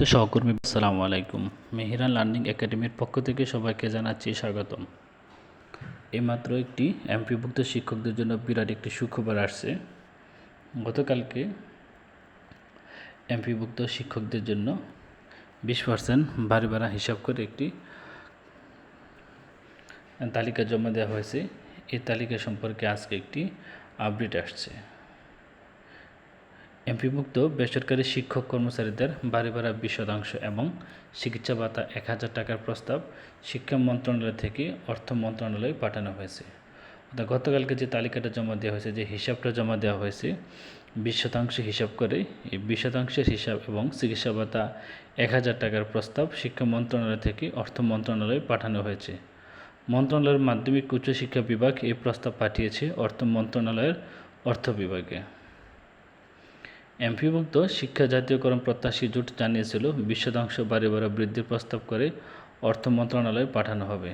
তো সহকর্মী, আসসালামু আলাইকুম। মেহিরান লার্নিং একাডেমির পক্ষ থেকে সবাইকে জানাচ্ছি স্বাগতম। এইমাত্র একটি এমপিভুক্ত শিক্ষকদের জন্য বিরাট একটি সুখবর আসছে। গতকালকে এমপিভুক্ত শিক্ষকদের জন্য বিশ পার্সেন্ট বাড়ি ভাড়া হিসাব করে একটি তালিকা জমা দেওয়া হয়েছে। এই তালিকা সম্পর্কে আজকে একটি আপডেট আসছে। এমপিভুক্ত বেসরকারি শিক্ষক কর্মচারীদের বাড়ি ভাড়া বিশ শতাংশ এবং চিকিৎসা ভাতা এক হাজার টাকার প্রস্তাব শিক্ষা মন্ত্রণালয় থেকে অর্থ মন্ত্রণালয়ে পাঠানো হয়েছে। গতকালকে যে তালিকাটা জমা দেওয়া হয়েছে, যে হিসাবটা জমা দেওয়া হয়েছে, বিশ শতাংশ হিসাব করে এই বিশ শতাংশের হিসাব এবং চিকিৎসা ভাতা এক হাজার টাকার প্রস্তাব শিক্ষা মন্ত্রণালয় থেকে অর্থ মন্ত্রণালয়ে পাঠানো হয়েছে। মন্ত্রণালয়ের মাধ্যমিক উচ্চশিক্ষা বিভাগ এই প্রস্তাব পাঠিয়েছে অর্থ মন্ত্রণালয়ের অর্থ বিভাগে। এমপিভুক্ত শিক্ষা জাতীয়করণ প্রত্যাশী জোট জানিয়েছিল বিশ শতাংশ ভাড়া বৃদ্ধির প্রস্তাব করে অর্থ মন্ত্রণালয়ে পাঠানো হবে।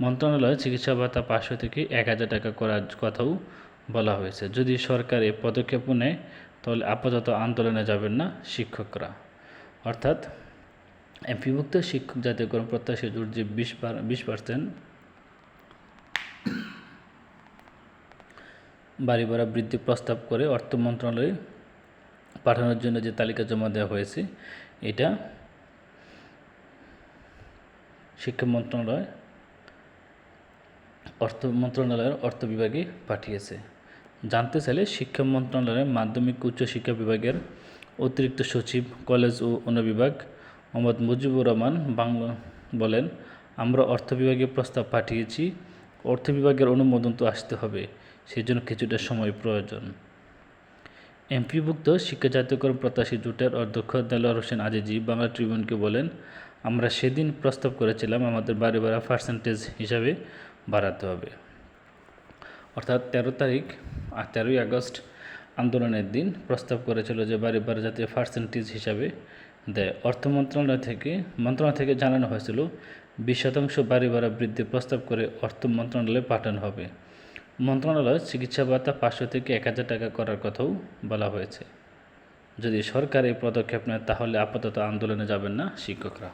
মন্ত্রণালয়ে চিকিৎসা ভাতা পাঁচশো থেকে এক হাজার টাকা করার কথাও বলা হয়েছে। যদি সরকার এ পদক্ষেপ নেয়, তাহলে আপাতত আন্দোলনে যাবেন না শিক্ষকরা। অর্থাৎ, এমপিভুক্ত শিক্ষক জাতীয়করণ প্রত্যাশী জোট যে বিশ বিশ পার্সেন্ট বাড়ি ভাড়া বৃদ্ধি প্রস্তাব করে অর্থ মন্ত্রণালয়ে পাঠানোর জন্য যে তালিকা জমা দেওয়া হয়েছে, এটা শিক্ষা মন্ত্রণালয়, অর্থ মন্ত্রণালয়ের অর্থ বিভাগে পাঠিয়েছে। জানতে চাইলে শিক্ষা মন্ত্রণালয়ের মাধ্যমিক উচ্চ শিক্ষা বিভাগের অতিরিক্ত সচিব, কলেজ ও অনুবিভাগ মোহাম্মদ মুজিবুর রহমান বাংলা বলেন, আমরা অর্থ বিভাগে প্রস্তাব পাঠিয়েছি, অর্থ বিভাগের অনুমোদন তো আসতে হবে সেই জন্য কিছুটা সময় প্রয়োজন। এমপিভুক্ত শিক্ষা জাতীয়করণ প্রত্যাশী জোটের অধ্যক্ষ দেলোয়ার হোসেন আজিজি বাংলা ট্রিবিউনকে বলেন, আমরা সেদিন প্রস্তাব করেছিলাম আমাদের বাড়ি ভাড়া পার্সেন্টেজ হিসাবে বাড়াতে হবে। অর্থাৎ তেরো তারিখ আর তেরোই আগস্ট আন্দোলনের দিন প্রস্তাব করেছিল যে বাড়ি ভাড়া জাতীয় পার্সেন্টেজ হিসাবে দেয়। অর্থ মন্ত্রণালয় থেকে মন্ত্রণালয় থেকে জানানো হয়েছিল, বিশ শতাংশ বাড়ি ভাড়া বৃদ্ধি প্রস্তাব করে অর্থ মন্ত্রণালয়ে পাঠানো হবে। মন্ত্রণালয় চিকিৎসা ভাতা পাঁচশো থেকে এক হাজার টাকা করার কথাও বলা হয়েছে। যদি সরকার এই পদক্ষেপ নেয়, তাহলে আপাতত আন্দোলনে যাবেন না শিক্ষকরা।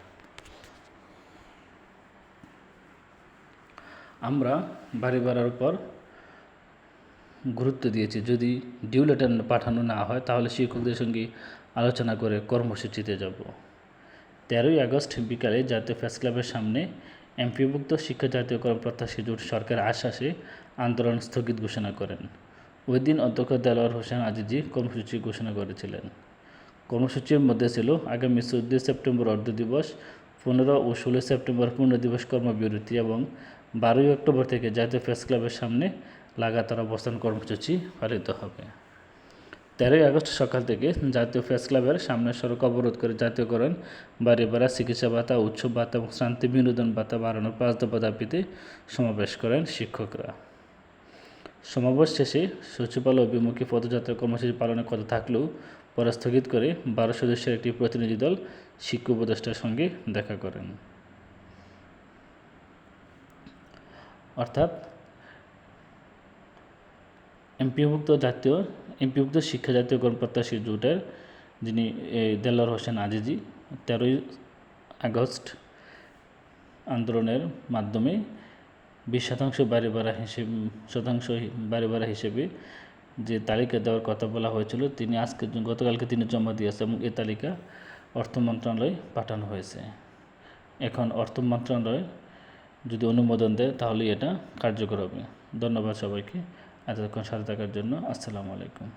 আমরা বাড়ি ভাড়ার উপর গুরুত্ব দিয়েছি। যদি ডিউ লেটার পাঠানো না হয়, তাহলে শিক্ষকদের সঙ্গে আলোচনা করে কর্মসূচিতে যাব। তেরোই আগস্ট বিকালে জাতীয় প্রেস ক্লাবের সামনে এমপিভুক্ত শিক্ষা জাতীয়করণ প্রত্যাশী জোট সরকার আশ্বাসে আন্দোলন স্থগিত ঘোষণা করেন। ওই দিন অধ্যক্ষ দেলোয়ার হোসেন আজিজি কর্মসূচি ঘোষণা করেছিলেন। কর্মসূচির মধ্যে ছিল আগামী চোদ্দোই সেপ্টেম্বর অর্ধ দিবস, পনেরো ও ষোলোই সেপ্টেম্বর পূর্ণ দিবস কর্মবিরতি এবং বারোই অক্টোবর থেকে জাতীয় প্রেস ক্লাবের সামনে লাগাতার অবস্থান কর্মসূচি পালিত হবে। তেরোই আগস্ট সকাল থেকে জাতীয় প্রেস ক্লাবের সামনে সড়ক অবরোধ করে জাতীয়করণ বাড়ি ভাড়া চিকিৎসা ভাতা, উৎসব ভাতা এবং শান্তি বিনোদন ভাতা বাড়ানোর পাঁচ দফা দাবিতে সমাবেশ করেন শিক্ষকরা। সমাবেশ শেষে সচিবালয় অভিমুখী পদযাত্রা কর্মসূচি পালনের কথা থাকলেও পরে স্থগিত করে বারো সদস্যের একটি প্রতিনিধি দল শিক্ষা উপদেষ্টার সঙ্গে দেখা করেন। অর্থাৎ এমপিভুক্ত জাতীয় এমপিভুক্ত শিক্ষা জাতীয়করণ প্রত্যাশী জোটের, যিনি দেলোয়ার হোসেন আজিজি, তেরোই আগস্ট আন্দোলনের মাধ্যমে বিশ শতাংশ বাড়ি ভাড়া হিসেবে, শতাংশ বাড়ি ভাড়া হিসেবে যে তালিকা দেওয়ার কথা বলা হয়েছিল, তিনি আজকে, গতকালকে তিনি জমা দিয়েছে এবং এ তালিকা অর্থ মন্ত্রণালয়ে পাঠানো হয়েছে। এখন অর্থ মন্ত্রণালয় যদি অনুমোদন দেয় তাহলে এটা কার্যকর হবে। ধন্যবাদ সবাইকে। এতক্ষণ সাথে থাকার জন্য আসসালামু আলাইকুম।